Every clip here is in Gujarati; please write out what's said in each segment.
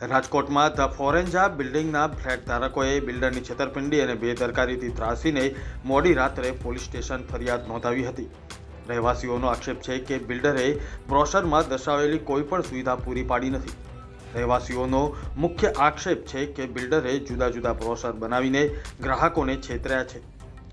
રાજકોટમાં ધ ફોરેન્જા બિલ્ડિંગના ફ્લેટ ધારકોએ બિલ્ડરની છેતરપિંડી અને બેદરકારીથી ત્રાસીને મોડી રાત્રે પોલીસ સ્ટેશન ફરિયાદ નોંધાવી હતી. રહેવાસીઓનો આક્ષેપ છે કે બિલ્ડરે બ્રોશરમાં દર્શાવેલી કોઈ પણ સુવિધા પૂરી પાડી નથી. રહેવાસીઓનો મુખ્ય આક્ષેપ છે કે બિલ્ડરે જુદા જુદા બ્રોશર બનાવીને ગ્રાહકોને છેતર્યા છે.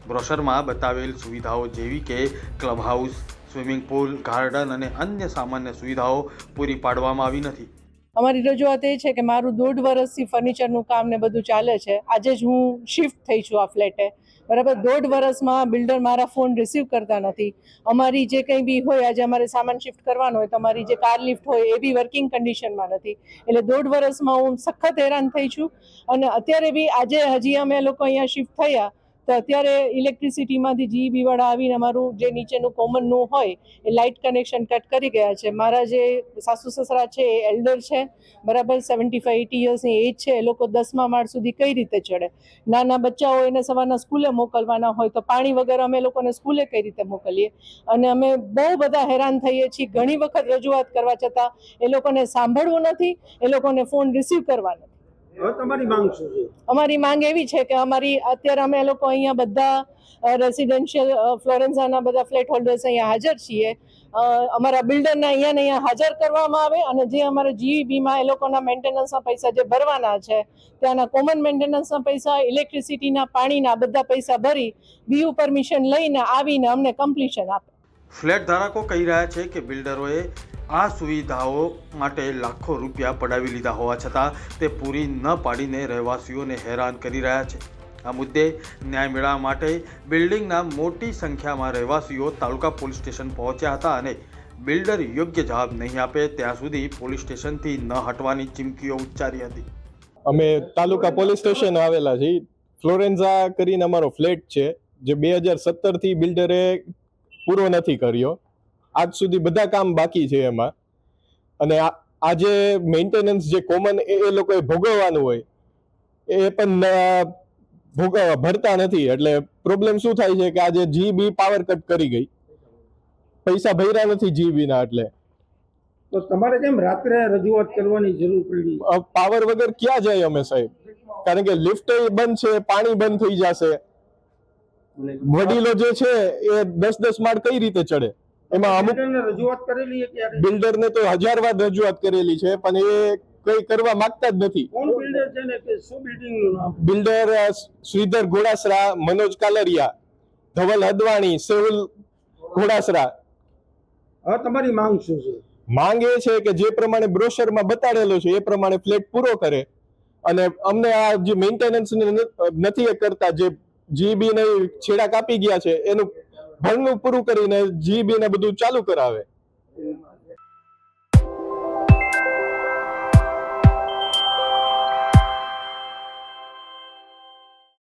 બ્રોશરમાં બતાવેલ સુવિધાઓ જેવી કે club house, swimming pool, garden અને અન્ય સામાન્ય સુવિધાઓ પૂરી પાડવામાં આવી નથી. અમારી રજૂઆત એ છે કે મારું દોઢ વર્ષથી ફર્નિચરનું કામ ને બધું ચાલે છે. આજે જ હું શિફ્ટ થઈ છું આ ફ્લેટે બરાબર? દોઢ વર્ષમાં બિલ્ડર મારા ફોન રિસીવ કરતા નથી. અમારી જે કંઈ બી હોય, આજે અમારે સામાન શિફ્ટ કરવાનો હોય તમારી જે કાર લિફ્ટ હોય એ બી વર્કિંગ કન્ડિશનમાં નથી. એટલે દોઢ વર્ષમાં હું સખત હેરાન થઈ છું. અને અત્યારે બી આજે હજી અમે લોકો અહીંયા શિફ્ટ થયા તો અત્યારે ઇલેક્ટ્રિસિટીમાંથી જીબીવાળા આવીને અમારું જે નીચેનું કોમનનું હોય, એ લાઇટ કનેક્શન કટ કરી ગયા છે. મારા જે સાસુ સસરા છે, એ એલ્ડર છે, બરાબર સેવન્ટી ફાઈવ એટી યર્સની એજ છે, એ લોકો દસમા માળ સુધી કઈ રીતે ચડે? નાના બચ્ચાઓ એને સવારના સ્કૂલે મોકલવાના હોય તો પાણી વગર અમે લોકોને સ્કૂલે કઈ રીતે મોકલીએ? અને અમે બહુ બધા હેરાન થઈએ છીએ. ઘણી વખત રજૂઆત કરવા છતાં એ લોકોને સાંભળવું નથી, એ લોકોને ફોન રિસીવ કરવા નથી. અમારી માંગ એવી છે કે અમારી, અત્યારે અમે લોકો અહીંયા બધા રેસિડેન્શિયલ ફ્લોરેન્ઝાના બધા ફ્લેટ હોલ્ડર્સ અહીંયા હાજર છીએ. અમારા બિલ્ડરને અહીંયા અહીંયા હાજર કરવામાં આવે અને જે અમારા જીવીબીમાં એ લોકોના મેન્ટેનન્સના પૈસા જે ભરવાના છે, ત્યાંના કોમન મેન્ટેનન્સના પૈસા ઇલેક્ટ્રિસિટીના પાણીના બધા પૈસા ભરી બીયુ પરમિશન લઈને આવીને અમને કમ્પ્લીશન આપે. ફ્લેટ ધારકો કહી રહ્યા છે કે બિલ્ડરોએ આ સુવિધાઓ માટે લાખો રૂપિયા પડાવી લીધા હોવા છતાં તે પૂરી ન પાડીને રહેવાસીઓને હેરાન કરી રહ્યા છે. આ મુદ્દે ન્યાય મેળવવા માટે બિલ્ડિંગના મોટી સંખ્યામાં રહેવાસીઓ તાલુકા પોલીસ સ્ટેશન પહોંચ્યા હતા અને બિલ્ડર યોગ્ય જવાબ નહીં આપે ત્યાં સુધી પોલીસ સ્ટેશનથી ન હટવાની ચીમકીઓ ઉચ્ચારી હતી. અમે તાલુકા પોલીસ સ્ટેશન આવેલા છીએ. ફ્લોરેન્ઝા કરીને અમારો ફ્લેટ છે. જે બે હજાર સત્તરથી બિલ્ડરે પૂરો નથી કર્યો. આજ સુધી બધા કામ બાકી છે એમાં. અને આ આજે મેન્ટેનન્સ જે કોમન એ લોકોએ ભોગવવાનું હોય એ પણ ભોગવવા ભરતા નથી. એટલે પ્રોબ્લેમ શું થાય છે કે આજે જીબી પાવર કટ કરી ગઈ. પૈસા ભર્યા નથી જીબી ના એટલે. તો તમારે કેમ રાત્રે રજૂઆત કરવાની જરૂર પડી? પાવર વગર ક્યાં જાય અમે સાહેબ? કારણ કે લિફ્ટ બંધ છે પાણી બંધ થઈ જશે. વડીલો જે છે એ દસ દસ માળ કઈ રીતે ચડે? એમાં અમુક રજૂઆત કરેલી છે ક્યારે? બિલ્ડરને તો હજાર વાર રજૂઆત કરેલી છે પણ એ કઈ કરવા માંગતા જ નથી. કોણ બિલ્ડર છે ને કે શું બિલ્ડિંગનું નામ? બિલ્ડર શ્રીધર ઘોડાસરા મનોજ કાલરિયા ધવલ હદવાણી સેવલ ઘોડાસરા. હવે તમારી માંગ શું છે? માંગ એ છે કે જે પ્રમાણે બ્રોશરમાં બતાડેલો છે એ પ્રમાણે ફ્લેટ પૂરો કરે. અને અમને આ જે મેન્ટેનન્સ નથી કરતા જે જીબી ને છેડા કાપી ગયા છે, એનું ભણનું પૂરું કરીને જીબી ને બધું ચાલુ કરાવે.